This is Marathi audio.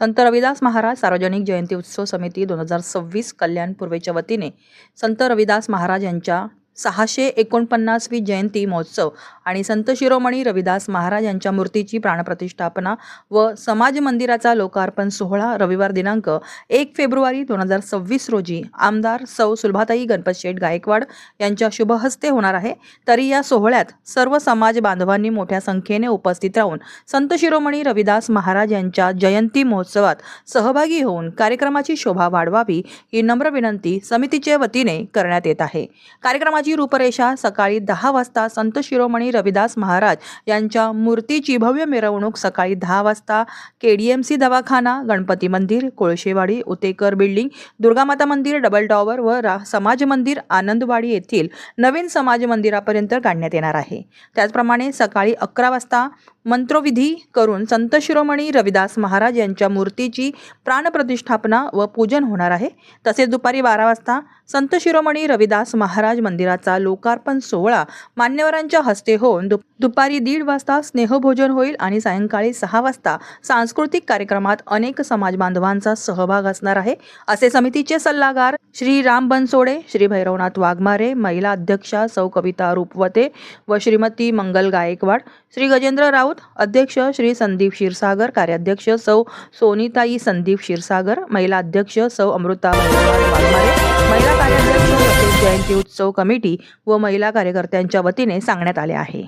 संत रविदास महाराज सार्वजनिक जयंती उत्सव समिती दोन हजार सव्वीस कल्याण पूर्वेच्या वतीने संत रविदास महाराज यांच्या सहाशे एकोणपन्नासवी जयंती महोत्सव आणि संत शिरोमणी रविदास महाराज यांच्या मूर्तीची प्राणप्रतिष्ठापना व समाज मंदिराचा लोकार्पण सोहळा रविवार दिनांक एक फेब्रुवारी दोन हजार सव्वीस रोजी. आमदार सौ सुलभाताई गणपत शेठ गायकवाड यांच्या शुभहस्ते होणार आहे. तरी या सोहळ्यात सर्व समाज बांधवांनी मोठ्या संख्येने उपस्थित राहून संत शिरोमणी रविदास महाराज यांच्या जयंती महोत्सवात सहभागी होऊन कार्यक्रमाची शोभा वाढवावी ही नम्र विनंती समितीच्या वतीने करण्यात येत आहे. कार्यक्रमाची रूपरेषा सकाळी दहा वाजता संत शिरोमणी रविदास महाराज यांच्या मूर्तीची भव्य मिरवणूक सकाळी दहा वाजता के डी एम सी दवाखाना गणपती मंदिर कोळशेवाडी उतेकर बिल्डिंग दुर्गामाता मंदिर डबल टॉवर व रा समाज मंदिर आनंदवाडी येथील नवीन समाज मंदिरापर्यंत काढण्यात येणार आहे. त्याचप्रमाणे सकाळी अकरा वाजता मंत्रोविधी करून संत शिरोमणी रविदास महाराज यांच्या मूर्तीची प्राणप्रतिष्ठापना व पूजन होणार आहे. तसेच दुपारी बारा वाजता संत शिरोमणी रविदास महाराज मंदिराचा लोकार्पण सोहळा मान्यवरांच्या हस्ते होऊन दु दुपारी दीड वाजता स्नेहभोजन होईल आणि सायंकाळी सहा वाजता सांस्कृतिक कार्यक्रमात अनेक समाज बांधवांचा सहभाग असणार आहे. असे समितीचे सल्लागार श्री राम बनसोडे श्री भैरवनाथ वाघमारे महिला अध्यक्षा सौ कविता रूपवते व श्रीमती मंगल गायकवाड श्री गजेंद्र राऊत अध्यक्ष श्री संदीप क्षीरसागर कार्याध्यक्ष सौ सोनीताई संदीप क्षीरसागर महिला अध्यक्ष सौ अमृता महिला कार्याध्यक्ष जयंती उत्सव कमिटी व महिला कार्यकर्त्यांच्या वतीने सांगण्यात आले आहे.